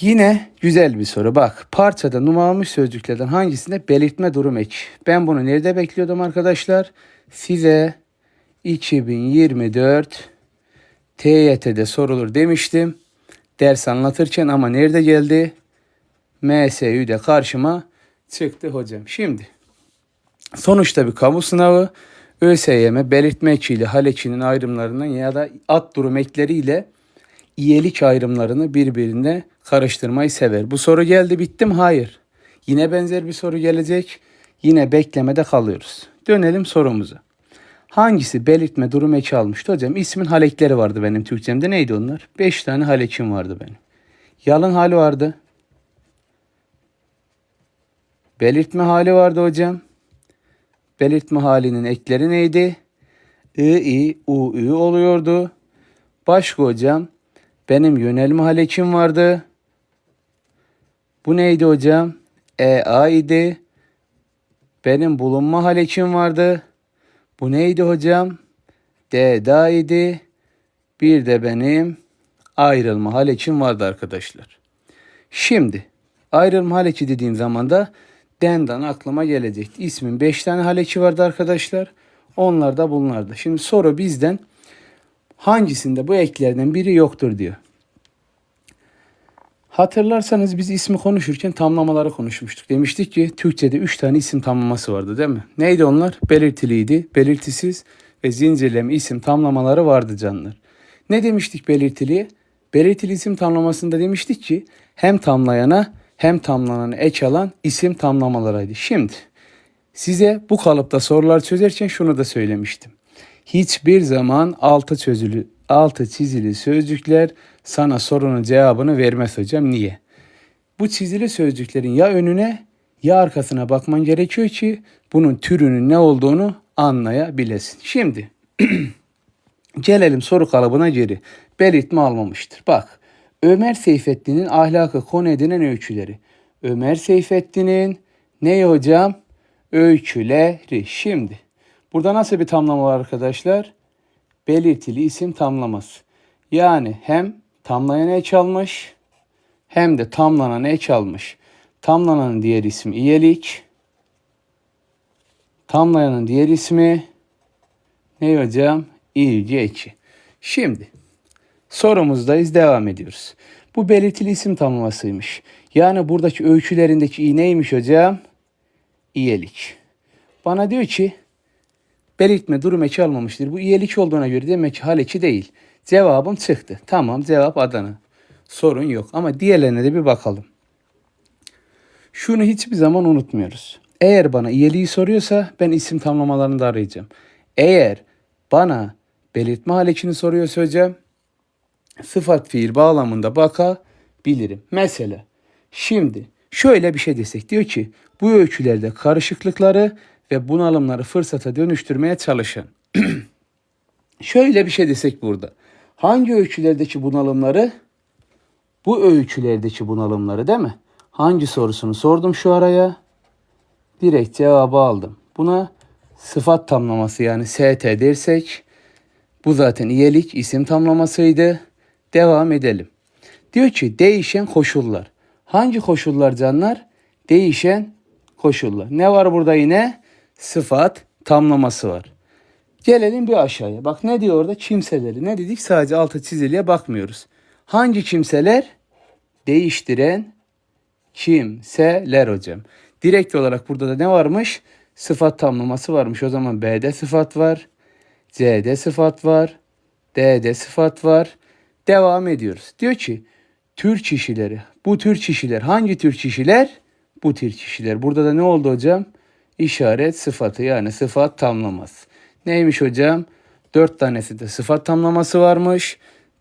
Yine güzel bir soru. Bak parçada numaralanmış sözcüklerden hangisinde belirtme durum eki? Ben bunu nerede bekliyordum arkadaşlar? Size 2024 TYT'de sorulur demiştim. Ders anlatırken ama nerede geldi? MSÜ'de karşıma çıktı hocam. Şimdi sonuçta bir kamu sınavı ÖSYM belirtme ekiyle hal ayrımlarından ya da at durum ekleriyle iyelik ayrımlarını birbirine karıştırmayı sever. Bu soru geldi bitti mi? Hayır. Yine benzer bir soru gelecek. Yine beklemede kalıyoruz. Dönelim sorumuza. Hangisi belirtme durum eki almıştı hocam? İsmin halekleri vardı benim Türkçemde. Neydi onlar? 5 tane halekim vardı benim. Yalın hali vardı. Belirtme hali vardı hocam. Belirtme halinin ekleri neydi? I, i, u, ü oluyordu. Başka hocam. Benim yönelme halekim vardı. Bu neydi hocam? E, a idi. Benim bulunma halekim vardı. Bu neydi hocam? D, da idi. Bir de benim ayrılma halekim vardı arkadaşlar. Şimdi ayrılma haleki dediğim zaman da Dendan aklıma gelecekti. İsmin 5 tane haleki vardı arkadaşlar. Onlar da bunlardı. Şimdi soru bizden hangisinde bu eklerden biri yoktur diyor. Hatırlarsanız biz ismi konuşurken tamlamaları konuşmuştuk. Demiştik ki Türkçe'de 3 tane isim tamlaması vardı değil mi? Neydi onlar? Belirtiliydi, belirtisiz ve zincirleme isim tamlamaları vardı canlar. Ne demiştik belirtiliye? Belirtili isim tamlamasında demiştik ki hem tamlayana hem tamlanana ek alan isim tamlamalarıydı. Şimdi size bu kalıpta sorular çözerken şunu da söylemiştim. Hiçbir zaman altı çözülü, altı çizili sözcükler sana sorunun cevabını vermez hocam. Niye? Bu çizili sözcüklerin ya önüne ya arkasına bakman gerekiyor ki bunun türünün ne olduğunu anlayabilesin. Şimdi gelelim soru kalıbına geri. Belirtme almamıştır. Bak Ömer Seyfettin'in ahlakı konu edilen öyküleri. Ömer Seyfettin'in ne hocam? Öyküleri. Şimdi burada nasıl bir tamlama var arkadaşlar? Belirtili isim tamlaması. Yani hem tamlayan ek almış hem de tamlanan ek almış. Tamlananın diğer ismi iyelik. Tamlayanın diğer ismi ne hocam? İlgi eki. Şimdi sorumuzdayız devam ediyoruz. Bu belirtili isim tamlamasıymış. Yani buradaki öykülerindeki i neymiş hocam? İyelik. Bana diyor ki belirtme durum eki almamıştır. Bu iyelik olduğuna göre demek ki hal değil. Cevabım çıktı. Tamam cevap Adana. Sorun yok ama diğerlerine de bir bakalım. Şunu hiçbir zaman unutmuyoruz. Eğer bana iyeliği soruyorsa ben isim tamlamalarını da arayacağım. Eğer bana belirtme halekini soruyorsa hocam sıfat fiil bağlamında bakabilirim. Mesela şimdi şöyle bir şey desek diyor ki bu öykülerde karışıklıkları ve bunalımları fırsata dönüştürmeye çalışın. şöyle bir şey desek burada. Hangi öykülerdeki bunalımları? Bu öykülerdeki bunalımları değil mi? Hangi sorusunu sordum şu araya? Direkt cevabı aldım. Buna sıfat tamlaması yani ST dersek bu zaten iyelik isim tamlamasıydı. Devam edelim. Diyor ki değişen koşullar. Hangi koşullar canlar? Değişen koşullar. Ne var burada yine? Sıfat tamlaması var. Gelelim bir aşağıya. Bak ne diyor orada? Kimseleri. Ne dedik? Sadece altı çiziliye bakmıyoruz. Hangi kimseler? Değiştiren kimseler hocam. Direkt olarak burada da ne varmış? Sıfat tamlaması varmış. O zaman B'de sıfat var. C'de sıfat var. D'de sıfat var. Devam ediyoruz. Diyor ki tür kişileri. Bu tür kişiler hangi tür kişiler? Bu tür kişiler. Burada da ne oldu hocam? İşaret sıfatı yani sıfat tamlaması. Neymiş hocam? Dört tanesi de sıfat tamlaması varmış.